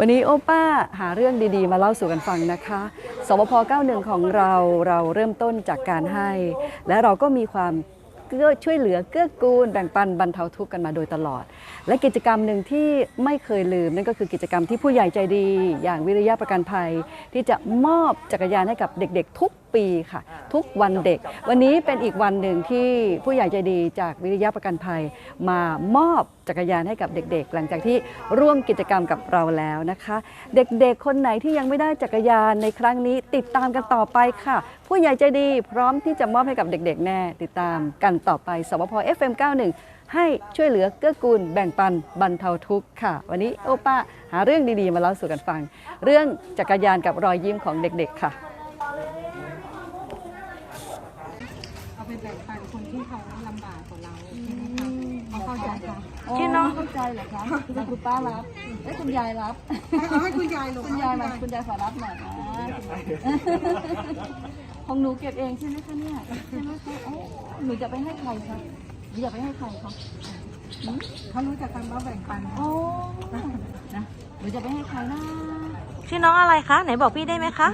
วันนี้โอป้าหาเรื่องดีๆ มาเล่าสู่กันฟังนะคะ สวพ 91 ของเราเราเริ่มต้นจากการให้ และเราก็มีความเกื้อช่วยเหลือเกื้อกูลแบ่งปันบรรเทาทุกข์กันมาโดยตลอด และกิจกรรมหนึ่งที่ไม่เคยลืม นั่นก็คือกิจกรรมที่ผู้ใหญ่ใจดี อย่างวิริยะประกันภัย ที่จะมอบจักรยานให้กับเด็กๆทุก ปีค่ะ ทุกวันเด็ก วันนี้เป็นอีกวันหนึ่งที่ผู้ใหญ่ใจดีจากวิริยะประกันภัย มามอบจักรยานให้กับเด็กๆ หลังจากที่ร่วมกิจกรรมกับเราแล้วนะคะ เด็กๆ คนไหนที่ยังไม่ได้จักรยานในครั้งนี้ติดตามกันต่อไปค่ะ ผู้ใหญ่ใจดีพร้อมที่จะมอบให้กับเด็กๆ แน่ ติดตามกันต่อไปสวพ FM91 ให้ช่วยเหลือเกื้อกูลแบ่งปันบรรเทาทุกข์ค่ะ วันนี้โอป้าหาเรื่องดีๆ มาเล่าสู่กันฟัง เรื่องจักรยานกับรอยยิ้มของเด็กๆค่ะ เอาไป แบ่งปันคนที่เขาลำบากกว่าเราใช่ไหมคะเขาเข้าใจค่ะชื่อน้อง เข้าใจเหรอคะแล้วคุณป้ารับแล้วคุณยายรับ เอาให้คุณยายลงคุณยายมาคุณยายขอรับหน่อยนะของหนูเก็บเองใช่ไหมคะเนี่ยใช่ไหมคะโอ้หนูจะไปให้ใครคะหนูจะไปให้ใครคะเขารู้จักคำว่าแบ่งปันโอ้นะหนูจะไปให้ใครนะชื่อน้องอะไรคะ ไหนบอกพี่ได้ไหมคะ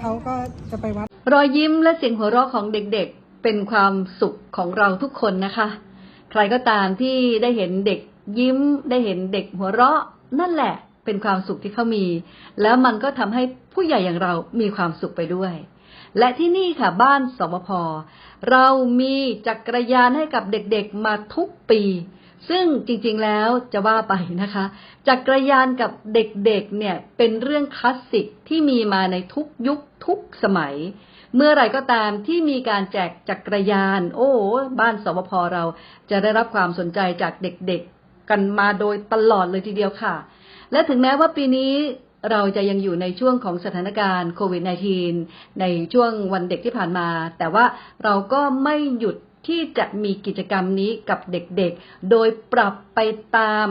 เขาก็จะไปวัด รอยยิ้มและเสียงหัวเราะของเด็กๆ เป็นความสุขของเราทุกคนนะคะ ใครก็ตามที่ได้เห็นเด็กยิ้ม ได้เห็นเด็กหัวเราะ นั่นแหละ เป็นความสุขที่เขามี แล้วมันก็ทำให้ผู้ใหญ่อย่างเรามีความสุขไปด้วย และที่นี่ค่ะบ้านสวพเรามีจักรยานให้กับเด็กๆมาทุกปี ซึ่งจริงๆแล้วจะว่าไปนะคะจักรยานกับเด็กๆเนี่ยเป็นเรื่องคลาสสิกที่มีมาในทุกยุคทุกสมัย เมื่อไรก็ตามที่มีการแจกจักรยาน โอ้บ้านสวพเราจะได้รับความสนใจจากเด็กๆกันมาโดยตลอดเลยทีเดียวค่ะ และถึงแม้ว่าปีนี้เราจะยังอยู่ในช่วงของสถานการณ์โควิด -19 ในช่วงวันเด็กที่ผ่านมา แต่ว่าเราก็ไม่หยุด ที่จะมีกิจกรรมนี้กับเด็กๆ โดยปรับไปตาม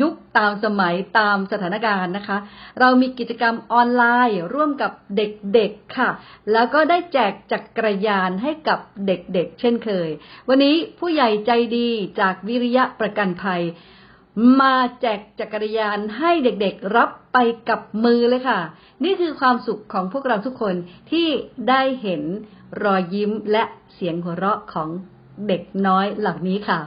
ยุคตามสมัยตามสถานการณ์นะคะ เรามีกิจกรรมออนไลน์ร่วมกับเด็กๆค่ะ แล้วก็ได้แจกจักรยานให้กับเด็กๆ เช่นเคย วันนี้ผู้ใหญ่ใจดีจากวิริยะประกันภัย มาแจกจักรยานให้เด็กๆรับไปกับมือเลยค่ะ นี่คือความสุขของพวกเราทุกคนที่ได้เห็นรอยยิ้มและเสียงหัวเราะของเด็กน้อยเหล่านี้ค่ะ